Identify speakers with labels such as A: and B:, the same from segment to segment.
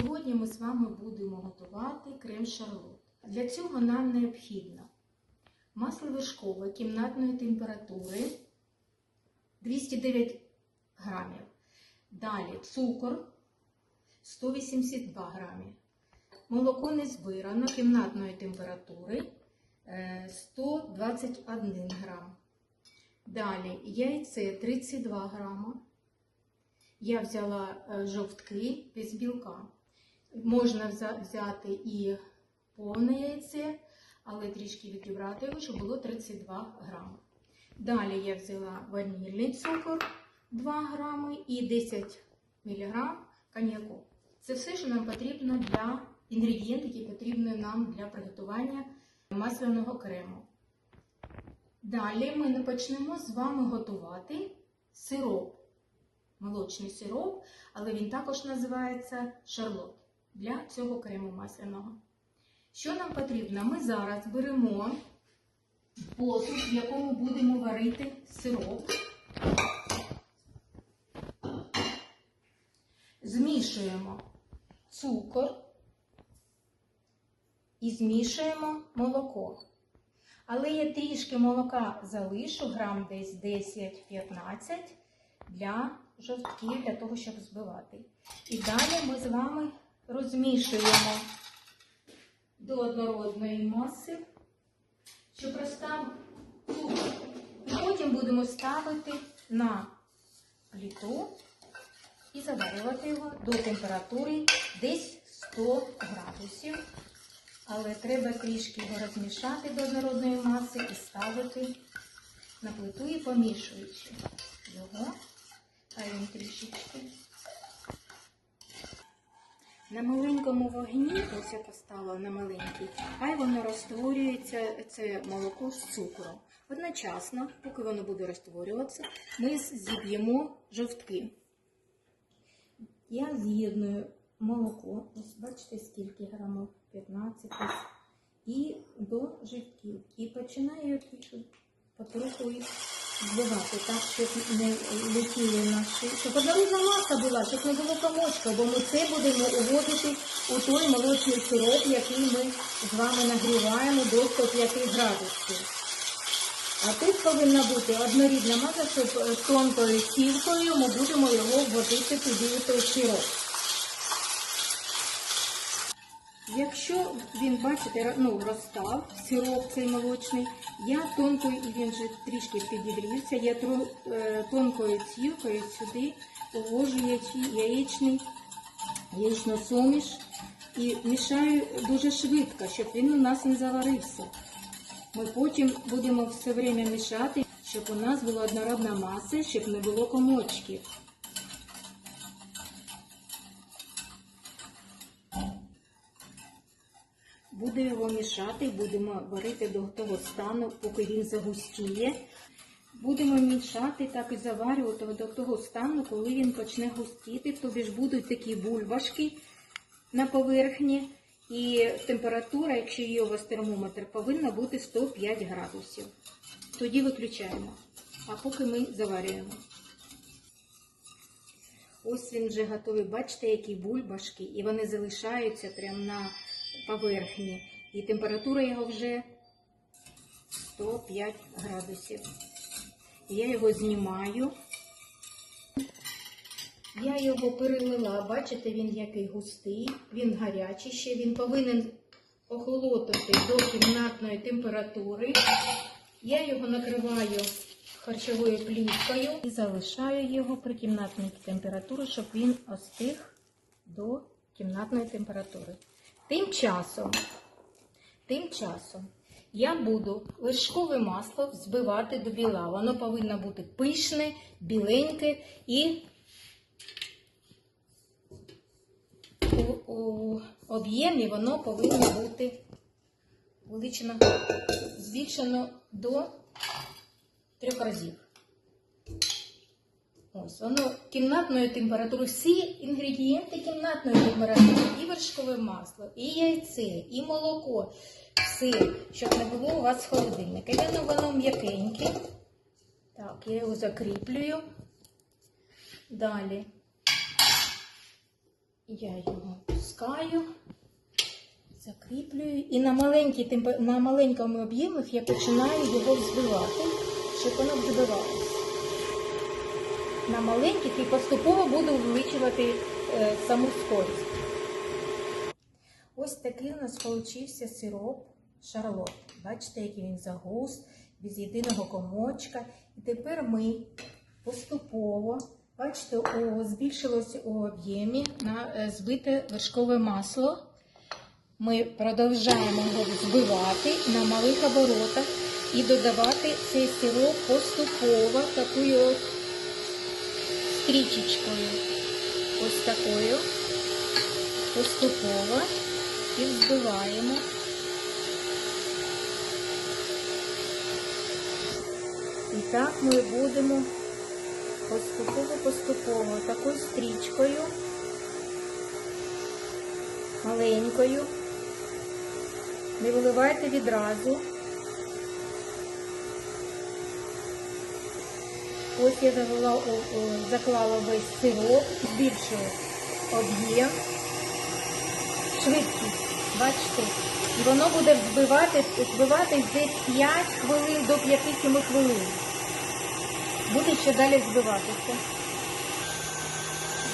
A: Сьогодні ми з вами будемо готувати крем шарлот. Для цього нам необхідно масло вершкове кімнатної температури 209 грамів. Далі цукор 182 грамів. Молоко не збирано кімнатної температури е, 121 грам. Далі яйце 32 грама. Я взяла е, жовтки без білка. Можна взяти і повне яйце, але трішки відібрати його, щоб було 32 грами. Далі я взяла ванільний цукор 2 грами і 10 мг коньяку. Це все, що нам потрібно для інгредієнтів, які потрібні нам для приготування масляного крему. Далі ми почнемо з вами готувати сироп молочний сироп, але він також називається шарлот для цього крему масляного. Що нам потрібно? Ми зараз беремо посуд, в якому будемо варити сироп. Змішуємо цукор і змішуємо молоко. Але я трішки молока залишу, грам десь 10-15 для жовтків, для того, щоб збивати. І далі ми з вами розмішуємо до однородної маси, щоб розстав цукор. І потім будемо ставити на плиту і заварювати його до температури десь 100 градусів. Але треба трішки його розмішати до однородної маси і ставити на плиту і помішуючи його. Він трішечки. На маленькому вогні, ось я поставила на маленький, хай воно розтворюється, це молоко з цукром. Одночасно, поки воно буде розтворюватися, ми зіб'ємо жовтки. Я з'єдную молоко, ось бачите, скільки грамів, 15 і до жовтків. І починаю їх потроху збивати так, щоб не летіли наші, щоб однорідна маса була, щоб не було комочка, бо ми це будемо уводити у той молочний сироп, який ми з вами нагріваємо до 105 градусів. А тут повинна бути однорідна маса, щоб тонкою сілкою ми будемо його вводити туди у той сироп. Якщо він, бачите, ну, розстав сироп цей молочний, я тонкою, і він вже трішки підігрівся, я е, тонкою цівкою сюди увожу яєчний, яєчну суміш і мішаю дуже швидко, щоб він у нас не заварився. Ми потім будемо все время мішати, щоб у нас була однородна маса, щоб не було комочків. Будемо його мішати, і будемо варити до того стану, поки він загустіє. Будемо мішати так і заварювати до того стану, коли він почне густіти. Тобі ж будуть такі бульбашки на поверхні. І температура, якщо є у вас термометр, повинна бути 105 градусів. Тоді виключаємо. А поки ми заварюємо. Ось він вже готовий. Бачите, які бульбашки, і вони залишаються прямо на поверхні. І температура його вже 105 градусів. Я його знімаю. Я його перелила, бачите, він який густий, він гарячий ще, він повинен охолотити до кімнатної температури. Я його накриваю харчовою плівкою і залишаю його при кімнатній температурі, щоб він остиг до кімнатної температури. Тим часом, тим часом я буду вершкове масло взбивати до біла. Воно повинно бути пишне, біленьке і у, у об'ємі воно повинно бути величина збільшено до трьох разів. Ось воно кімнатної температури. Всі інгредієнти кімнатної температури, і вершкове масло, і яйце, і молоко. Все, щоб не було у вас холодильника. Воно, воно м'якеньке. Так, я його закріплюю. Далі Я його пускаю, закріплюю. І на, маленькій, на маленькому об'ємах я починаю його взбивати, щоб воно взбивалося. На маленьких і поступово буду увеличувати е, саму скорість. Ось такий у нас получився сироп шарлот. Бачите, який він загуст, без єдиного комочка. І тепер ми поступово, бачите, о, у об'ємі на е, збите вершкове масло. Ми продовжуємо його збивати на малих оборотах і додавати цей сироп поступово такою стрічечкою. Ось такою. Поступово і взбиваємо. І так ми будемо поступово-поступово такою стрічкою, маленькою. Не виливайте відразу. Ось я завела, заклала весь сироп, збільшую об'єм, швидкість, бачите? І воно буде взбивати, збиватись десь 5 хвилин до 5-7 хвилин. Буде ще далі збиватися.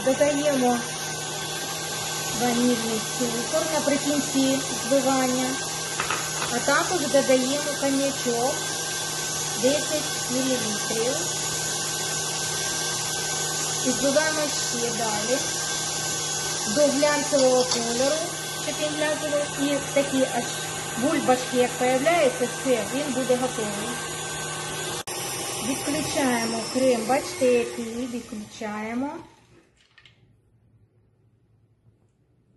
A: Додаємо ванільний цукор наприкінці збивання, а також додаємо коньячок 10 мл. І збиваємо ще далі до глянцевого кольору, він глянцевий, і такі аж бульбашки, як появляються, все, він буде готовий. Відключаємо крем, бачите, який відключаємо.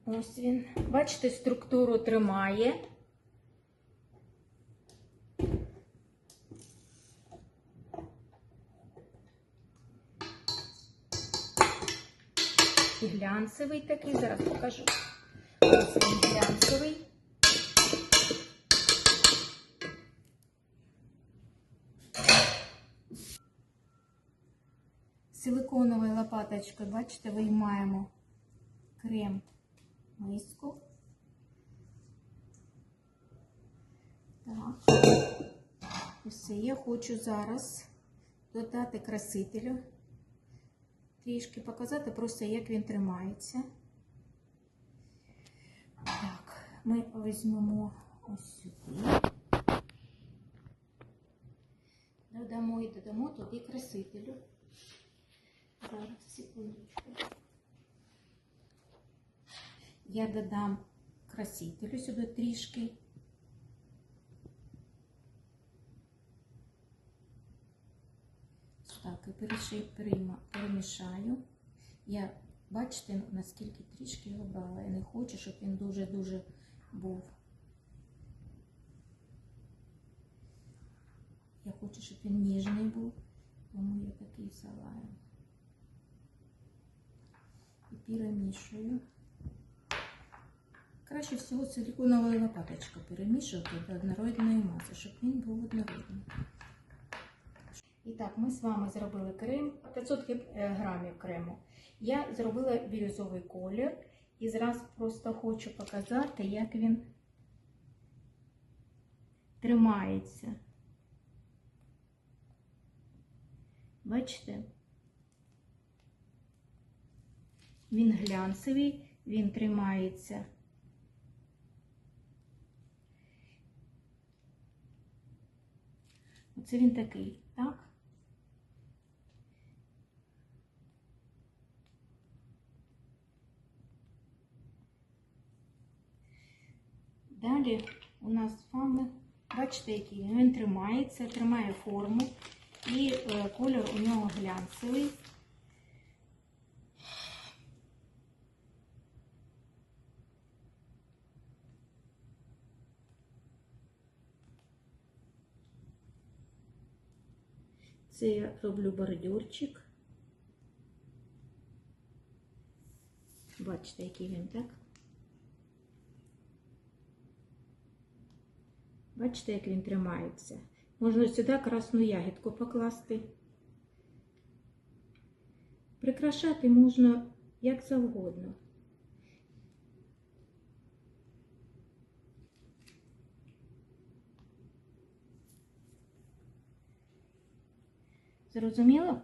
A: Ось він. Бачите, структуру тримає. І глянцевий такий, зараз покажу. Ось він глянцевий. Силиконовою лопаточкою, бачите, виймаємо крем миску. Так. Все, я хочу зараз додати красителю трішки показати просто, як він тримається. Так, ми візьмемо ось сюди. Додамо і додамо туди красителю. Зараз, секундочку. Я додам красителю сюди трішки. Так, і перемішаю. Я, бачите, наскільки трішки його брала. Я не хочу, щоб він дуже-дуже був. Я хочу, щоб він ніжний був, тому я такий салаю. І перемішую. Краще всього силиконовою лопаточкою перемішувати до однородної маси, щоб він був однородний. І так, ми з вами зробили крем, 500 е, грамів крему. Я зробила бірюзовий колір і зараз просто хочу показати, як він тримається. Бачите? Він глянцевий, він тримається. Оце він такий, так? Далі у нас з вами, бачите, який він, тримається, тримає форму і е, колір у нього глянцевий. Це я роблю бордюрчик. Бачите, який він, так? Бачите, як він тримається. Можна сюди красну ягідку покласти. Прикрашати можна як завгодно. Зрозуміло?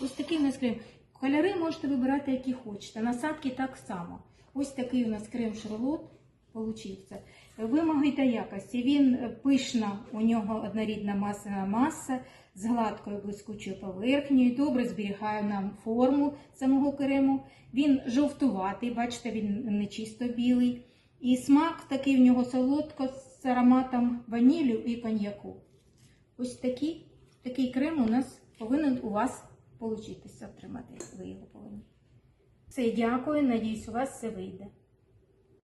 A: Ось такий у нас крем. Кольори можете вибирати, які хочете. Насадки так само. Ось такий у нас крем шарлот получився. Вимоги та якості. Він е, пишна, у нього однорідна масляна маса з гладкою блискучою поверхнею, добре зберігає нам форму самого крему. Він жовтуватий, бачите, він не чисто білий. І смак такий в нього солодко з ароматом ванілю і коньяку. Ось такий, такий крем у нас повинен у вас получитися отримати. Ви його повинні. Все, дякую. Надіюсь, у вас все вийде.